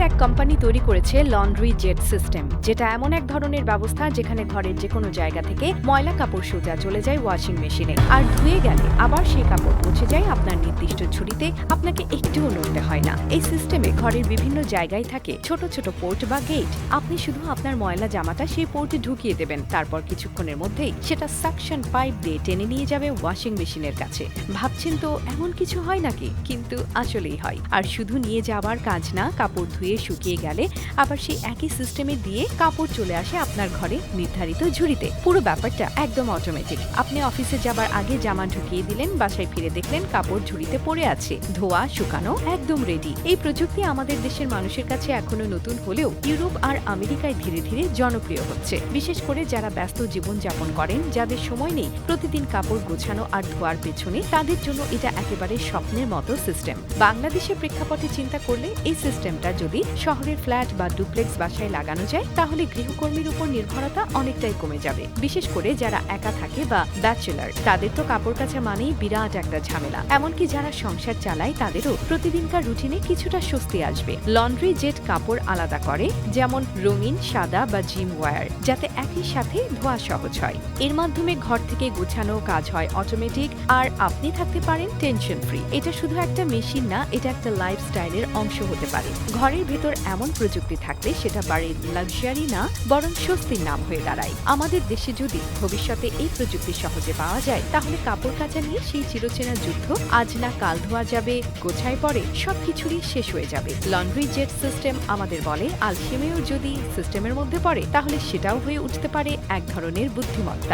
ব্রিটেনের এক কোম্পানি তৈরি করেছে লন্ড্রি জেট সিস্টেম যেটা এমন এক ধরনের ব্যবস্থা যেখানে ঘরের যে কোনো জায়গা থেকে ময়লা কাপড় সোজা চলে যায় ওয়াশিং মেশিনে আর ধুয়ে গেলে আবার সেই কাপড় পৌঁছে যায় আপনার নির্দিষ্ট ঝুড়িতে আপনাকে একটুও নড়তে হয় না। এই সিস্টেমে ঘরের বিভিন্ন জায়গায় থাকে ছোট ছোট পোর্ট বা গেট আপনি শুধু আপনার ময়লা জামাটা সেই পোর্টে ঢুকিয়ে দেবেন, তারপর কিছুক্ষণের মধ্যেই সেটা সাকশন পাইপ দিয়ে টেনে নিয়ে যাবে ওয়াশিং মেশিনের কাছে। ভাবছেন তো এমন কিছু হয় নাকি? কিন্তু আসলেই হয়। আর শুধু নিয়ে যাওয়ার কাজ না, কাপড় ধুয়ে শুকিয়ে গেলে আবার সেই একই সিস্টেমে দিয়ে কাপড় চলে আসে আপনার ঘরে নির্ধারিত ঝুড়িতে। পুরো ব্যাপারটা একদম অটোমেটিক আপনি অফিসে যাবার আগে জামা ঢুকিয়ে দিলেন, বাসায় ফিরে দেখলেন কাপড় ঝুড়িতে পড়ে আছে। ধোয়া, শুকানো, একদম রেডি এই প্রযুক্তি আমাদের দেশের মানুষের কাছে এখনও নতুন হলেও ইউরোপ আর আমেরিকায় ধীরে ধীরে জনপ্রিয় হচ্ছে। বিশেষ করে যারা ব্যস্ত জীবন যাপন করেন, যাদের সময় নেই, প্রতিদিন কাপড় গোছানো আর ধোয়ার পেছনে তাদের জন্য এটা একেবারে স্বপ্নের মতো সিস্টেম বাংলাদেশের প্রেক্ষাপটে চিন্তা করলে এই সিস্টেমটা যদি শহরের ফ্ল্যাট বা ডুপ্লেক্স বাসায় লাগানো যায়, তাহলে গৃহকর্মীর উপর নির্ভরতা অনেকটাই কমে যাবে। বিশেষ করে যারা একা থাকে বা ব্যাচেলার, তাদের তো কাপড় কাচা মানেই বিরাট একটা ঝামেলা। এমনকি যারা সংসার চালায়, তাদেরও প্রতিদিনকার রুটিনে কিছুটা স্বস্তি আসবে। লন্ড্রি জেট কাপড় আলাদা করে, যেমন রঙিন, সাদা বা জিম ওয়্যার, যাতে একই সাথে ধোয়া সহজ হয়। এর মাধ্যমে ঘর থেকে গোছানো কাজ হয় অটোমেটিক, আর আপনি থাকতে পারেন টেনশন ফ্রি। এটা শুধু একটা মেশিন না, এটা একটা লাইফস্টাইলের অংশ হতে পারে। ঘরের ভেতর এমন প্রযুক্তি থাকলে সেটা বাড়ির লাক্সারি না, বরং স্বস্তির নাম হয়ে দাঁড়ায়। আমাদের দেশে যদি ভবিষ্যতে এই প্রযুক্তি সহজে পাওয়া যায়, তাহলে কাপড় কাচা নিয়ে সেই চিরচেনা যুদ্ধ আজ না কাল ধোয়া যাবে, গোছায় পরে সবকিছুরই শেষ হয়ে যাবে। লন্ড্রি জেট সিস্টেম আমাদের বলে আলসেমিও যদি সিস্টেমের মধ্যে পড়ে, তাহলে সেটাও হয়ে উঠতে পারে এক ধরনের বুদ্ধিমত্তা।